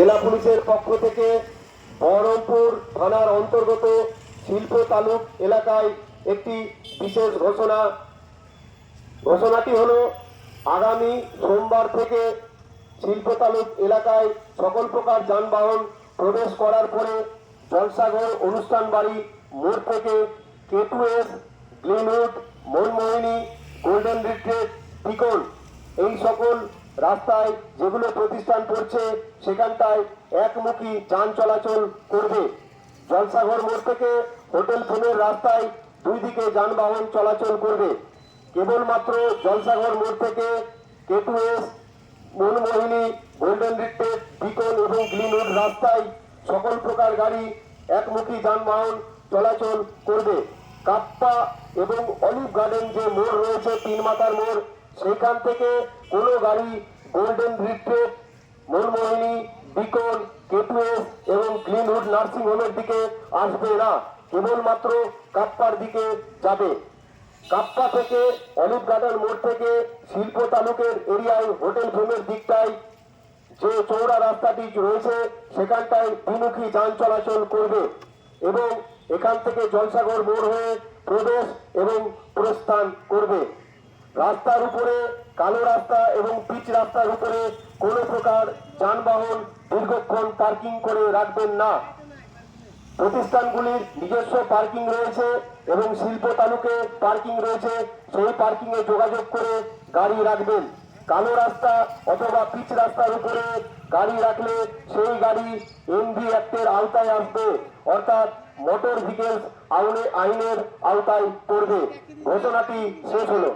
জেলা পুলিশের পক্ষ থেকে বহরমপুর থানার অন্তর্গত শিল্প তালুক এলাকায় একটি বিশেষ ঘোষণা। ঘোষণাটি হলো, আগামী সোমবার থেকে শিল্প তালুক এলাকায় সকল প্রকার যানবাহন প্রবেশ করার পরে জলসাগর অনুষ্ঠান বাড়ি মোড় থেকে কেটুএস গ্লিনউড মনমোহিনী, গোল্ডেন রিট্রিট পিকন এই সকল রাস্তায় যেগুলো প্রতিষ্ঠান করছে, সেখানটায় একমুখী যান চলাচল করবে। জলসাগর মোড় থেকে হোটেল ফোনের রাস্তায় দুই দিকে যানবাহন চলাচল করবে। কেবলমাত্র জলসাগর মোড় থেকে কেটুএস, মনমোহিনী, গোল্ডেন রিট্রেট বিকন এবং গ্লিনউড রাস্তায় সকল প্রকার গাড়ি একমুখী যানবাহন চলাচল করবে। কাপ্পা এবং অলিভ গার্ডেন যে মোড় রয়েছে তিন মাথার মোড় সেখান থেকে কোনো গাড়ি গোল্ডেন রিট্রেট মনমোহিনী বিকন কেটুএস এবং গ্রিনউড নার্সিং হোমের দিকে আসবে না। কেবলমাত্র কাপ্পার দিকে যাবে। কাপ্পা থেকে অলিভ গার্ডেন মোড় থেকে শিল্প তালুকের এরিয়ায় হোটেল ভূমের দিকটায় যে চৌড়া রাস্তাটি রয়েছে, সেখানটায় দ্বিমুখী যান চলাচল করবে এবং এখান থেকে জলসাগর মোড় হয়ে প্রবেশ এবং প্রস্থান করবে। রাস্তার উপরে কালো রাস্তা এবং পিচ রাস্তার উপরে কোনো প্রকার যানবাহন দীর্ঘক্ষণ পার্কিং করে রাখবেন না। প্রতিষ্ঠানগুলির নিজস্ব পার্কিং রয়েছে এবং শিল্প তালুকে পার্কিং রয়েছে, সেই পার্কিং এ যোগাযোগ করে গাড়ি রাখবেন। কালো রাস্তা অথবা পিচ রাস্তার উপরে গাড়ি রাখলে সেই গাড়ি এমভি অ্যাক্টের আওতায় আসবে, অর্থাৎ মোটর ভেহিকেলস আইনের আওতায় পড়বে। ঘোষণাটি শেষ হলো।